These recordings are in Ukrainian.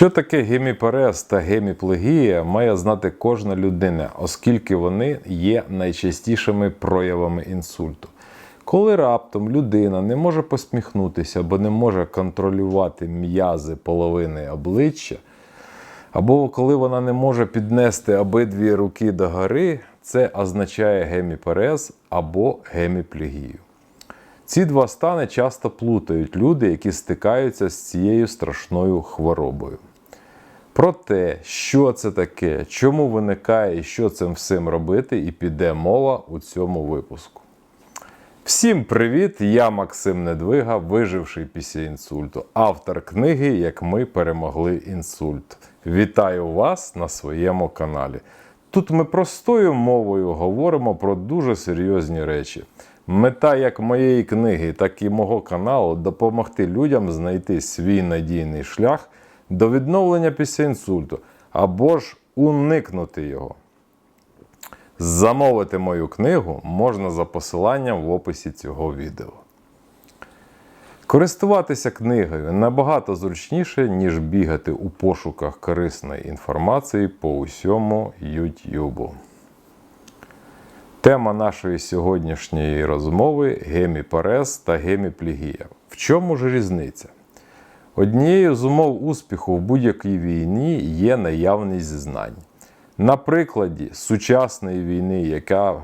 Що таке геміпарез та геміплегія, має знати кожна людина, оскільки вони є найчастішими проявами інсульту. Коли раптом людина не може посміхнутися або не може контролювати м'язи половини обличчя, або коли вона не може піднести обидві руки до гори, це означає геміпарез або геміплегію. Ці два стани часто плутають люди, які стикаються з цією страшною хворобою. Про те, що це таке, чому виникає і що цим всім робити, і піде мова у цьому випуску. Всім привіт! Я Максим Недвига, виживший після інсульту, автор книги Як ми перемогли інсульт. Вітаю вас на своєму каналі. Тут ми простою мовою говоримо про дуже серйозні речі. Мета як моєї книги, так і мого каналу допомогти людям знайти свій надійний шлях до відновлення після інсульту або ж уникнути його. Замовити мою книгу можна за посиланням в описі цього відео. Користуватися книгою набагато зручніше, ніж бігати у пошуках корисної інформації по усьому YouTube. Тема нашої сьогоднішньої розмови геміпарез та геміплегія. В чому ж різниця? Однією з умов успіху в будь-якій війні є наявність знань. На прикладі сучасної війни, яка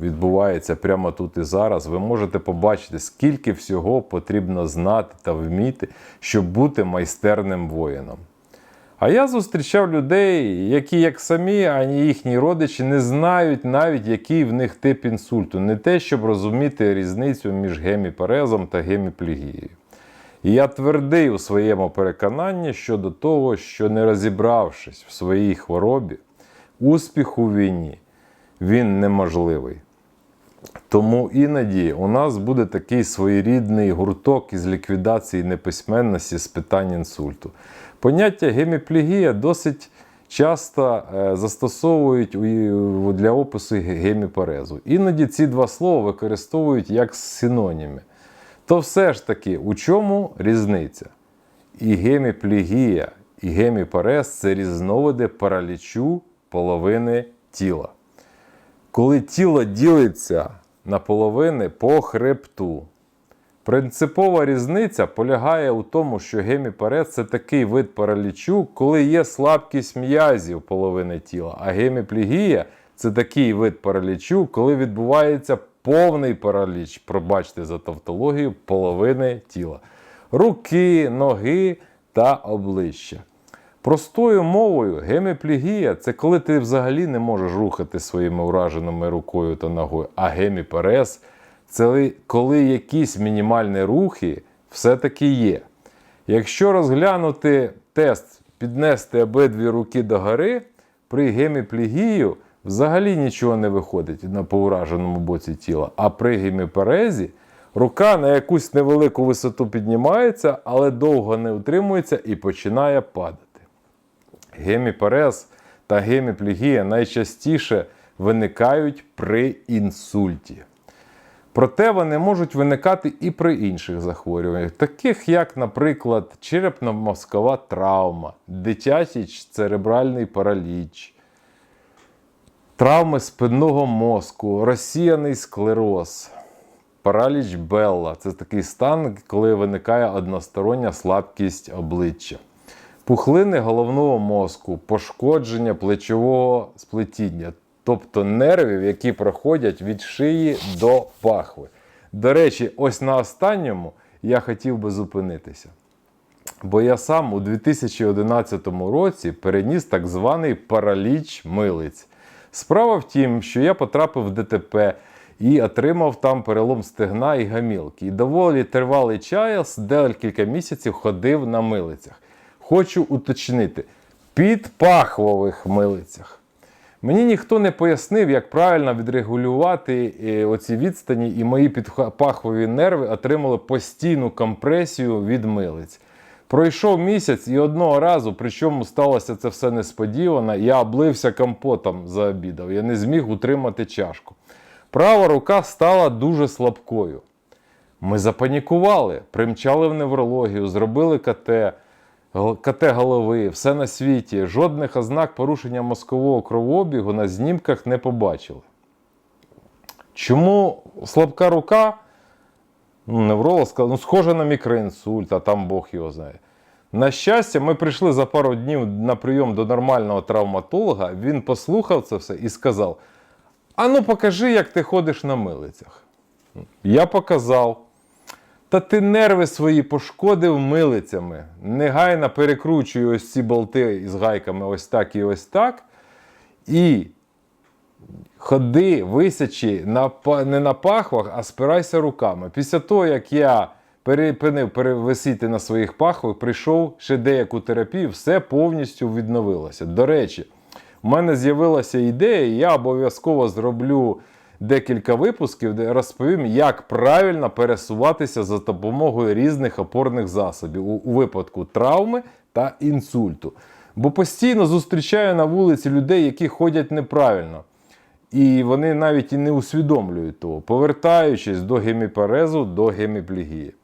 відбувається прямо тут і зараз, ви можете побачити, скільки всього потрібно знати та вміти, щоб бути майстерним воїном. А я зустрічав людей, які, як самі, ані їхні родичі, не знають навіть, який в них тип інсульту, не те, щоб розуміти різницю між геміпарезом та геміплегією. І я твердий у своєму переконанні щодо того, що не розібравшись в своїй хворобі, успіх у війні він неможливий. Тому іноді у нас буде такий своєрідний гурток із ліквідації неписьменності з питань інсульту. Поняття геміплегія досить часто е, застосовують для опису геміпарезу. Іноді ці два слова використовують як синоніми. То все ж таки, у чому різниця? І геміплегія, і геміпарез це різновиди паралічу половини тіла. Коли тіло ділиться на половини по хребту. Принципова різниця полягає у тому, що геміпарез це такий вид паралічу, коли є слабкість м'язів половини тіла, а геміплегія це такий вид паралічу, коли відбувається повний параліч, пробачте за тавтологію, половини тіла. Руки, ноги та обличчя. Простою мовою, геміплегія це коли ти взагалі не можеш рухати своїми ураженими рукою та ногою, а геміпарез це коли якісь мінімальні рухи все-таки є. Якщо розглянути тест, піднести обидві руки до гори, при геміплегію взагалі нічого не виходить на поураженому боці тіла. А при геміпарезі рука на якусь невелику висоту піднімається, але довго не утримується і починає падати. Геміпарез та геміплегія найчастіше виникають при інсульті. Проте вони можуть виникати і при інших захворюваннях, таких як, наприклад, черепно-мозкова травма, дитячий церебральний параліч, травми спинного мозку, розсіяний склероз, параліч Белла це такий стан, коли виникає одностороння слабкість обличчя. Пухлини головного мозку, пошкодження плечового сплетіння, тобто нервів, які проходять від шиї до пахви. До речі, ось на останньому я хотів би зупинитися. Бо я сам у 2011 році переніс так званий параліч милиць. Справа в тім, що я потрапив в ДТП і отримав там перелом стегна і гамілки. І доволі тривалий час, декілька місяців ходив на милицях. Хочу уточнити, під пахвових милицях. Мені ніхто не пояснив, як правильно відрегулювати е, оці відстані, і мої підпахові нерви отримали постійну компресію від милиць. Пройшов місяць і одного разу, причому сталося це все несподівано, я облився компотом за обідом. Я не зміг утримати чашку. Права рука стала дуже слабкою. Ми запанікували, примчали в неврологію, зробили КТ. КТ голови, все на світі, жодних ознак порушення мозкового кровообігу на знімках не побачили. Чому слабка рука? Невролог сказав, ну, схоже на мікроінсульт, а там Бог його знає. На щастя, ми прийшли за пару днів на прийом до нормального травматолога. Він послухав це все і сказав: А ну покажи, як ти ходиш на милицях. Я показав. Та ти нерви свої пошкодив милицями. Негайно перекручуй ось ці болти із гайками ось так і ось так. І ходи, висячи на, не на пахвах, а спирайся руками. Після того, як я перепинив перевисіти на своїх пахвах, прийшов ще деяку терапію, все повністю відновилося. До речі, у мене з'явилася ідея, я обов'язково зроблю декілька випусків, де розповім, як правильно пересуватися за допомогою різних опорних засобів у, у випадку травми та інсульту. Бо постійно зустрічаю на вулиці людей, які ходять неправильно. І вони навіть і не усвідомлюють того, повертаючись до геміпарезу, до геміплігії.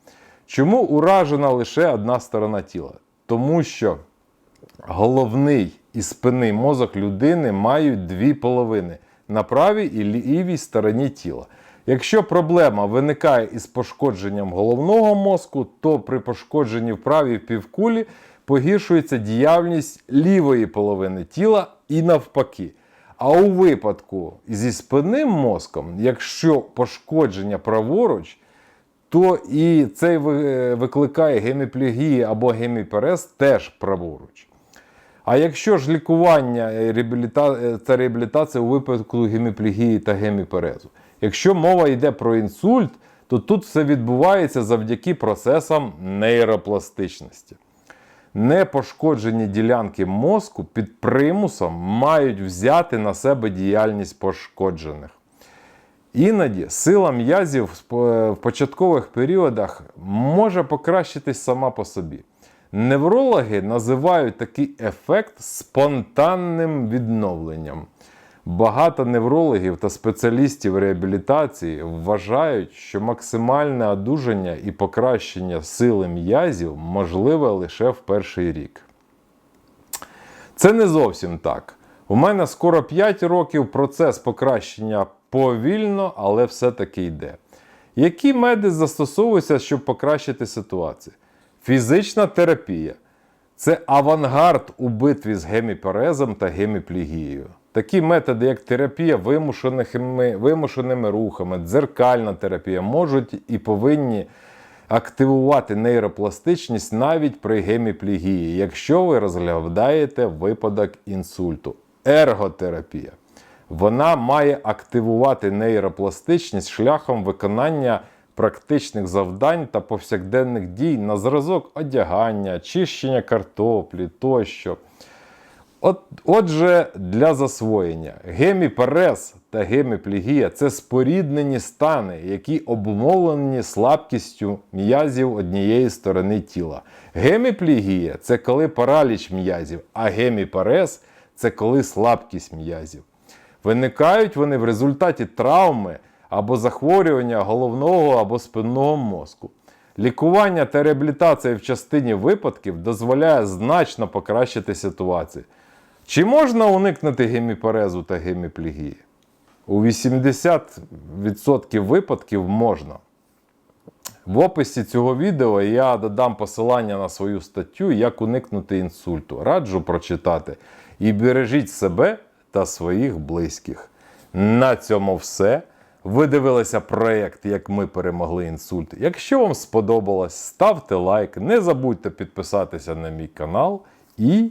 Чому уражена лише одна сторона тіла? Тому що головний і спинний мозок людини мають дві половини на правій і лівій стороні тіла. Якщо проблема виникає із пошкодженням головного мозку, то при пошкодженні в правій півкулі погіршується діяльність лівої половини тіла і навпаки. А у випадку зі спинним мозком, якщо пошкодження праворуч, то і цей викликає геміплегії або геміперез теж праворуч. А якщо ж лікування е, реабіліта- е, та реабілітація у випадку геміплегії та геміперезу, якщо мова йде про інсульт, то тут все відбувається завдяки процесам нейропластичності. Непошкоджені ділянки мозку під примусом мають взяти на себе діяльність пошкоджених. Іноді сила м'язів в початкових періодах може покращитись сама по собі. Неврологи називають такий ефект спонтанним відновленням. Багато неврологів та спеціалістів реабілітації вважають, що максимальне одужання і покращення сили м'язів можливе лише в перший рік. Це не зовсім так. У мене скоро 5 років процес покращення повільно, але все-таки йде. Які меди застосовуються, щоб покращити ситуацію? Фізична терапія це авангард у битві з геміперезом та геміплігією. Такі методи, як терапія вимушеними, вимушеними рухами, дзеркальна терапія, можуть і повинні активувати нейропластичність навіть при геміплігії, якщо ви розглядаєте випадок інсульту. Ерготерапія. Вона має активувати нейропластичність шляхом виконання практичних завдань та повсякденних дій на зразок одягання, чищення картоплі тощо. От, отже, для засвоєння геміперез та геміплігія це споріднені стани, які обумовлені слабкістю м'язів однієї сторони тіла. Геміплігія це коли параліч м'язів, а геміперез це коли слабкість м'язів. Виникають вони в результаті травми або захворювання головного або спинного мозку. Лікування та реабілітація в частині випадків дозволяє значно покращити ситуацію. Чи можна уникнути геміперезу та геміплігії? У 80% випадків можна. В описі цього відео я додам посилання на свою статтю Як уникнути інсульту. Раджу прочитати. І бережіть себе та своїх близьких. На цьому все. Ви дивилися проєкт, як ми перемогли інсульт. Якщо вам сподобалось, ставте лайк, не забудьте підписатися на мій канал і